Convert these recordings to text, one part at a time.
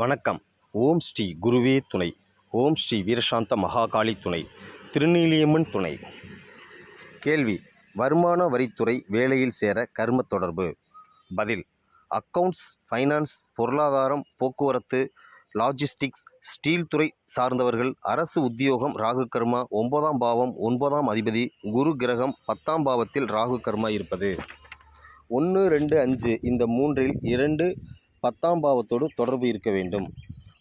வணக்கம். ஓம் ஸ்ரீ குருவே துணை. ஓம் ஸ்ரீ வீரசாந்த மகாகாளி துணை. திருநீலியம்மன் துணை. கேள்வி. வருமான வரித்துறை வேலையில் சேர கர்ம தொடர்பு. பதில். அக்கவுண்ட்ஸ் ஃபைனான்ஸ் பொருளாதாரம் போக்குவரத்து லாஜிஸ்டிக்ஸ் ஸ்டீல் துறை சார்ந்தவர்கள் அரசு உத்தியோகம் ராகு கர்மா ஒன்பதாம் பாவம் ஒன்பதாம் அதிபதி குரு கிரகம் பத்தாம் பாவத்தில் ராகு கர்மா இருப்பது. ஒன்று ரெண்டு அஞ்சு இந்த மூன்றில் இரண்டு பத்தாம் பாவத்தோடு தொடர்பு இருக்க வேண்டும்.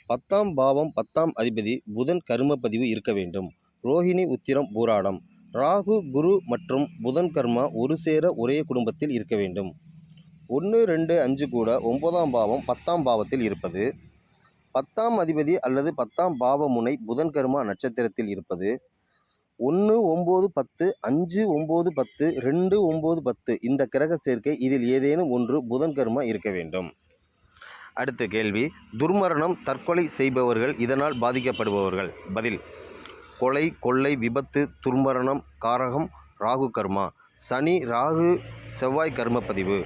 பத்தாம் பாவம் பத்தாம் அதிபதி புதன் கர்ம பதிவு இருக்க வேண்டும். ரோஹிணி உத்திரம் பூராடம். ராகு குரு மற்றும் புதன் கர்மா ஒரு சேர ஒரே குடும்பத்தில் இருக்க வேண்டும். ஒன்று ரெண்டு அஞ்சு கூட ஒன்பதாம் பாவம் பத்தாம் பாவத்தில் இருப்பது. பத்தாம் அதிபதி அல்லது பத்தாம் பாவ முனை புதன் கர்மா நட்சத்திரத்தில் இருப்பது. ஒன்று ஒம்பது பத்து அஞ்சு ஒம்பது பத்து ரெண்டு ஒம்பது பத்து இந்த கிரக சேர்க்கை இதில் ஏதேனும் ஒன்று புதன் கர்மா இருக்க வேண்டும். அடுத்த கேள்வி. துர்மரணம் தற்கொலை செய்பவர்கள் இதனால் பாதிக்கப்படுபவர்கள். பதில். கொலை கொள்ளை விபத்து துர்மரணம் காரகம் ராகு கர்மா. சனி ராகு செவ்வாய் கர்ம பதிவு.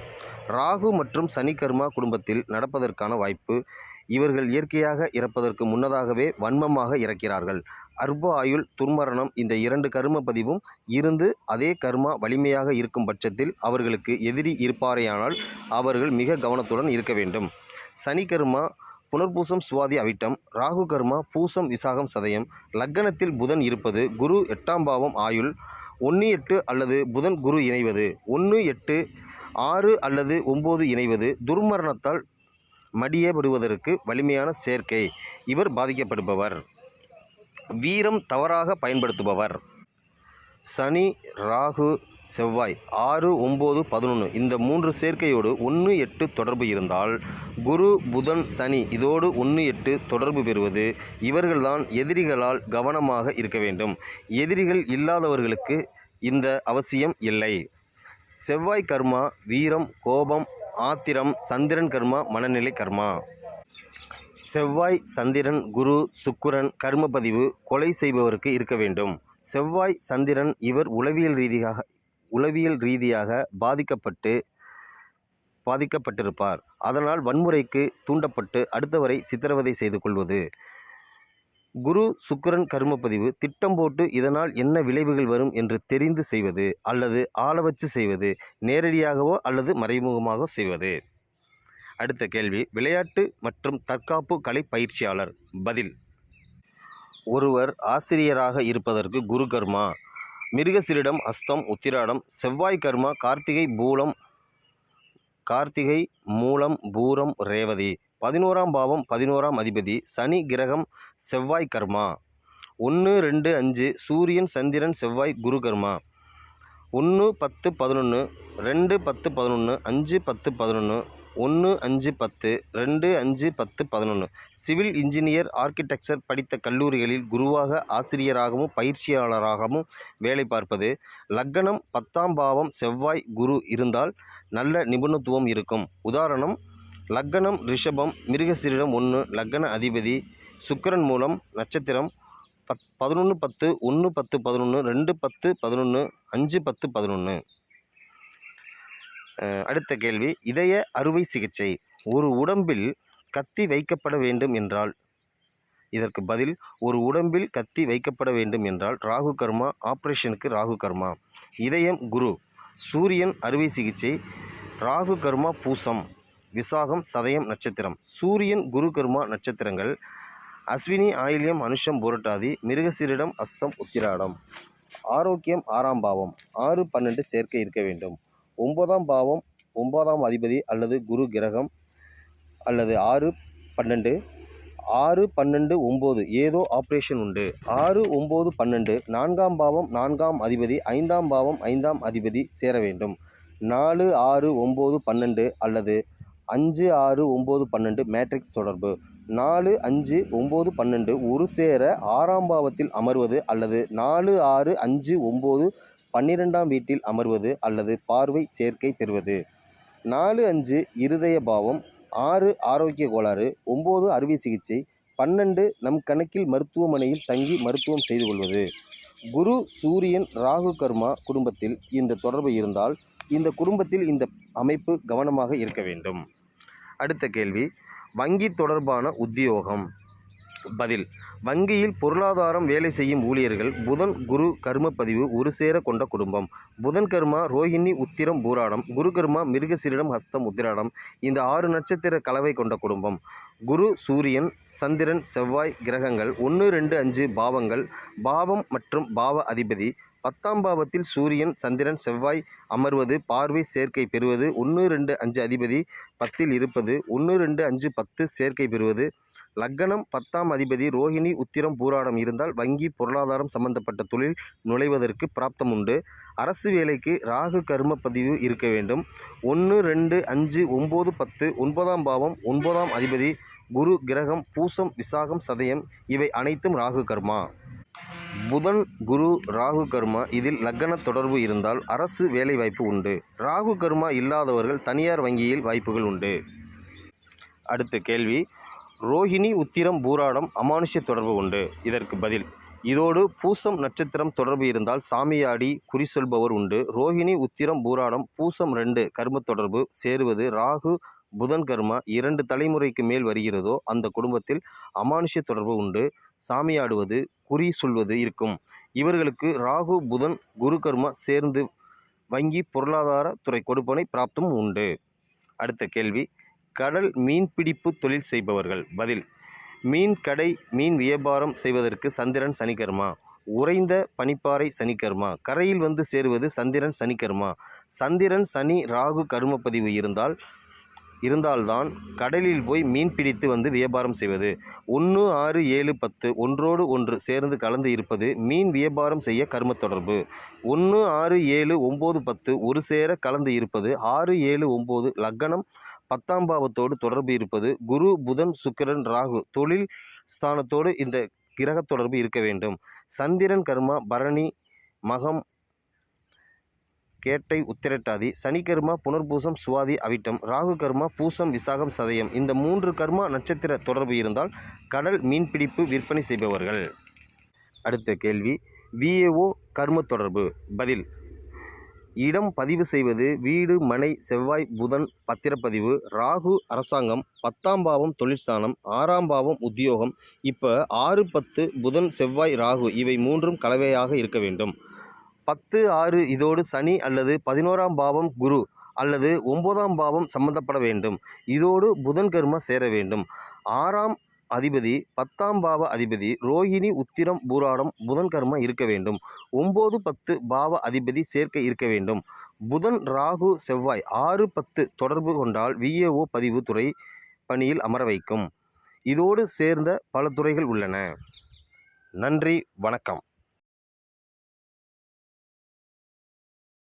ராகு மற்றும் சனி கர்மா குடும்பத்தில் நடப்பதற்கான வாய்ப்பு. இவர்கள் இயற்கையாக இறப்பதற்கு முன்னதாகவே வன்மமாக இறக்கிறார்கள். அற்ப ஆயுள் துர்மரணம் இந்த இரண்டு கர்ம பதிவும் இருந்து அதே கர்மா வலிமையாக இருக்கும் பட்சத்தில் அவர்களுக்கு எதிரி இருப்பாரேயானால் அவர்கள் மிக கவனத்துடன் இருக்க வேண்டும். சனி கர்மா புனர்பூசம் சுவாதி அவிட்டம் ராகு கர்மா பூசம் விசாகம் சதயம் லக்கணத்தில் புதன் இருப்பது குரு எட்டாம் பாவம் ஆயுள் ஒன்று எட்டு அல்லது புதன் குரு இணைவது ஒன்று எட்டு ஆறு அல்லது ஒம்பது இணைவது துர்மரணத்தால் மடியப்படுவதற்கு வலிமையான சேர்க்கை. இவர் பாதிக்கப்படுபவர். வீரம் தவறாக பயன்படுத்துபவர். சனி ராகு செவ்வாய். ஆறு ஒம்பது பதினொன்று இந்த மூன்று சேர்க்கையோடு ஒன்று எட்டு தொடர்பு இருந்தால் குரு புதன் சனி இதோடு ஒன்று எட்டு தொடர்பு பெறுவது இவர்கள்தான் எதிரிகளால் கவனமாக இருக்க வேண்டும். எதிரிகள் இல்லாதவர்களுக்கு இந்த அவசியம் இல்லை. செவ்வாய் கர்மா வீரம் கோபம் ஆத்திரம் சந்திரன் கர்மா மனநிலை கர்மா. செவ்வாய் சந்திரன் குரு சுக்குரன் கர்மப்பதிவு கொலை செய்பவருக்கு இருக்க வேண்டும். செவ்வாய் சந்திரன் இவர் உளவியல் ரீதியாக உளவியல் ரீதியாக பாதிக்கப்பட்டு பாதிக்கப்பட்டிருப்பார். அதனால் வன்முறைக்கு தூண்டப்பட்டு அடுத்தவரை சித்திரவதை செய்து கொள்வது. குரு சுக்கிரன் கர்மப்பதிவு திட்டம் போட்டு இதனால் என்ன விளைவுகள் வரும் என்று தெரிந்து செய்வது அல்லது ஆள வச்சு செய்வது நேரடியாகவோ அல்லது மறைமுகமாக செய்வது? அடுத்த கேள்வி விளையாட்டு மற்றும் தற்காப்பு கலை பயிற்சியாளர் பதில். ஒருவர் ஆசிரியராக இருப்பதற்கு குரு கர்மா மிருகசிரிடம் அஸ்தம் உத்திராடம் செவ்வாய் கர்மா கார்த்திகை பூலம் கார்த்திகை மூலம் பூரம் ரேவதி. பதினோராம் பாவம் பதினோராம் அதிபதி. சனி கிரகம் செவ்வாய் கர்மா. ஒன்று ரெண்டு அஞ்சு சூரியன் சந்திரன் செவ்வாய் குரு கர்மா. ஒன்று பத்து பதினொன்று ரெண்டு பத்து பதினொன்று அஞ்சு பத்து பதினொன்று ஒன்று அஞ்சு பத்து ரெண்டு அஞ்சு பத்து பதினொன்று சிவில் இன்ஜினியர் ஆர்கிடெக்சர் படித்த கல்லூரிகளில் குருவாக ஆசிரியராகவும் பயிற்சியாளராகவும் வேலை பார்ப்பது. லக்கணம் பத்தாம் பாவம் செவ்வாய் குரு இருந்தால் நல்ல நிபுணத்துவம் இருக்கும். உதாரணம் லக்கணம் ரிஷபம் மிருகசீரிடம் ஒன்று லக்கண அதிபதி சுக்கரன் மூலம் நட்சத்திரம் பத் பதினொன்று பத்து ஒன்று பத்து பதினொன்று ரெண்டு பத்து பதினொன்று அஞ்சு பத்து பதினொன்று அடுத்த கேள்வி இதய அறுவை சிகிச்சை ஒரு உடம்பில் கத்தி வைக்கப்பட வேண்டும் என்றால்? இதற்கு பதில் ஒரு உடம்பில் கத்தி வைக்கப்பட வேண்டும் என்றால் ராகு கர்மா ஆப்ரேஷனுக்கு ராகு கர்மா. இதயம் குரு சூரியன் அறுவை சிகிச்சை ராகு கர்மா பூசம் விசாகம் சதயம் நட்சத்திரம். சூரியன் குரு கர்மா நட்சத்திரங்கள் அஸ்வினி ஆயில்யம் அனுஷம் புரட்டாதி மிருகசீரிடம் அஸ்தம் உத்திராடம். ஆரோக்கியம் ஆறாம் பாவம். ஆறு பன்னெண்டு சேர்க்கை இருக்க வேண்டும். ஒன்பதாம் பாவம் ஒன்பதாம் அதிபதி அல்லது குரு கிரகம் அல்லது ஆறு பன்னெண்டு. ஆறு பன்னெண்டு ஒம்பது ஏதோ ஆப்ரேஷன் உண்டு. ஆறு ஒம்பது பன்னெண்டு நான்காம் பாவம் நான்காம் அதிபதி ஐந்தாம் பாவம் ஐந்தாம் அதிபதி சேர வேண்டும். நாலு ஆறு ஒம்பது பன்னெண்டு அல்லது அஞ்சு ஆறு ஒம்பது பன்னெண்டு மேட்ரிக்ஸ் தொடர்பு. நாலு அஞ்சு ஒம்பது பன்னெண்டு ஒரு சேர ஆறாம் பாவத்தில் அமர்வது அல்லது நாலு ஆறு அஞ்சு ஒம்பது பன்னிரெண்டாம் வீட்டில் அமர்வது அல்லது பார்வை சேர்க்கை பெறுவது. நாலு அஞ்சு இருதய பாவம் ஆறு ஆரோக்கிய கோளாறு ஒம்பது அறுவை சிகிச்சை பன்னெண்டு நம் கணக்கில் மருத்துவமனையில் தங்கி மருத்துவம் செய்து கொள்வது. குரு சூரியன் ராகு கர்மா குடும்பத்தில் இந்த தொடர்பு இருந்தால் இந்த குடும்பத்தில் இந்த அமைப்பு கவனமாக இருக்க வேண்டும். அடுத்த கேள்வி வங்கி தொடர்பான உத்தியோகம். பதில். வங்கியில் பொருளாதாரம் வேலை செய்யும் ஊழியர்கள் புதன் குரு கர்ம பதிவு ஒரு சேர கொண்ட குடும்பம். புதன் கர்மா ரோஹிணி உத்திரம் பூராடம். குரு கர்மா மிருகசீரிடம் ஹஸ்தம் உத்திராடம். இந்த ஆறு நட்சத்திர கலவை கொண்ட குடும்பம். குரு சூரியன் சந்திரன் செவ்வாய் கிரகங்கள். ஒன்று ரெண்டு அஞ்சு பாவங்கள். பாவம் மற்றும் பாவ அதிபதி. பத்தாம் பாவத்தில் சூரியன் சந்திரன் செவ்வாய் அமர்வது பார்வை சேர்க்கை பெறுவது. ஒன்று ரெண்டு அஞ்சு அதிபதி பத்தில் இருப்பது. ஒன்று ரெண்டு அஞ்சு பத்து சேர்க்கை பெறுவது. லக்கணம் பத்தாம் அதிபதி ரோஹிணி உத்திரம் பூராடம் இருந்தால் வங்கி பொருளாதாரம் சம்பந்தப்பட்ட தொழில் நுழைவதற்கு பிராப்தம் உண்டு அரசு வேலைக்கு ராகு கர்ம பதிவு இருக்க வேண்டும். ஒன்று ரெண்டு அஞ்சு ஒம்பது பத்து ஒன்பதாம் பாவம் ஒன்பதாம் அதிபதி குரு கிரகம் பூசம் விசாகம் சதயம் இவை அனைத்தும் ராகு கர்மா. புதன் குரு ராகு கர்மா இதில் லக்கண தொடர்பு இருந்தால் அரசு வேலை வாய்ப்பு உண்டு. ராகு கர்மா இல்லாதவர்கள் தனியார் வங்கியில் வாய்ப்புகள் உண்டு. அடுத்த கேள்வி. ரோஹிணி உத்திரம் பூராடம் அமானுஷ்ய தொடர்பு உண்டு. இதற்கு பதில் இதோடு பூசம் நட்சத்திரம் தொடர்பு இருந்தால் சாமியாடி குறி சொல்பவர் உண்டு. ரோஹிணி உத்திரம் பூராடம் பூசம் ரெண்டு கர்ம தொடர்பு சேருவது ராகு புதன் கர்மா இரண்டு தலைமுறைக்கு மேல் வருகிறதோ அந்த குடும்பத்தில் அமானுஷ்ய தொடர்பு உண்டு. சாமியாடுவது குறி சொல்வது இருக்கும். இவர்களுக்கு ராகு புதன் குரு கர்மா சேர்ந்து வங்கி பொருளாதார துறை கொடுப்பனை பிராப்தம் உண்டு. அடுத்த கேள்வி கடல் மீன்பிடிப்பு தொழில் செய்பவர்கள். பதில் மீன் கடை மீன் வியாபாரம் செய்வதற்கு சந்திரன் சனிக்கர்மா? உறைந்த பனிப்பாறை சனிக்கர்மா? கரையில் வந்து சேருவது சந்திரன் சனிக்கர்மா? சந்திரன் சனி ராகு கரும பதிவு இருந்தால் இருந்தால்தான் கடலில் போய் மீன் பிடித்து வந்து வியாபாரம் செய்வது. ஒன்று ஆறு ஏழு பத்து ஒன்றோடு ஒன்று சேர்ந்து கலந்து இருப்பது மீன் வியாபாரம் செய்ய கர்ம தொடர்பு. ஒன்று ஆறு ஏழு ஒம்பது பத்து ஒரு சேர கலந்து இருப்பது. ஆறு ஏழு ஒம்பது லக்கணம் பத்தாம் பாவத்தோடு தொடர்பு இருப்பது. குரு புதன் சுக்கிரன் ராகு தொழில் ஸ்தானத்தோடு இந்த கிரக தொடர்பு இருக்க வேண்டும். சந்திரன் கர்மா பரணி மகம் கேட்டை உத்திரட்டாதி சனி கர்மா புனர்பூசம் சுவாதி அவிட்டம் ராகு கர்மா பூசம் விசாகம் சதயம். இந்த மூன்று கர்மா நட்சத்திர தொடர்பு இருந்தால் கடல் மீன்பிடிப்பு விற்பனை செய்பவர்கள். அடுத்த கேள்வி. விஏஓ கர்ம தொடர்பு. பதில். இடம் பதிவு செய்வது வீடு மனை செவ்வாய் புதன் பத்திரப்பதிவு ராகு அரசாங்கம் பத்தாம் பாவம் தொழிற்ஸ்தானம் ஆறாம் பாவம் உத்தியோகம். இப்போ ஆறு பத்து புதன் செவ்வாய் ராகு இவை மூன்றும் கலவையாக இருக்க வேண்டும். பத்து ஆறு இதோடு சனி அல்லது பதினோராம் பாவம் குரு அல்லது ஒன்பதாம் பாவம் சம்பந்தப்பட வேண்டும். இதோடு புதன் கர்ம சேர வேண்டும். ஆறாம் அதிபதி பத்தாம் பாவ அதிபதி ரோஹிணி உத்திரம் பூராடம் புதன் கர்ம இருக்க வேண்டும். ஒம்பது பத்து பாவ அதிபதி சேர்க்க இருக்க வேண்டும். புதன் ராகு செவ்வாய் ஆறு பத்து தொடர்பு கொண்டால் விஏஓ பதிவு துறை பணியில் அமர வைக்கும். இதோடு சேர்ந்த பல துறைகள் உள்ளன. நன்றி வணக்கம்.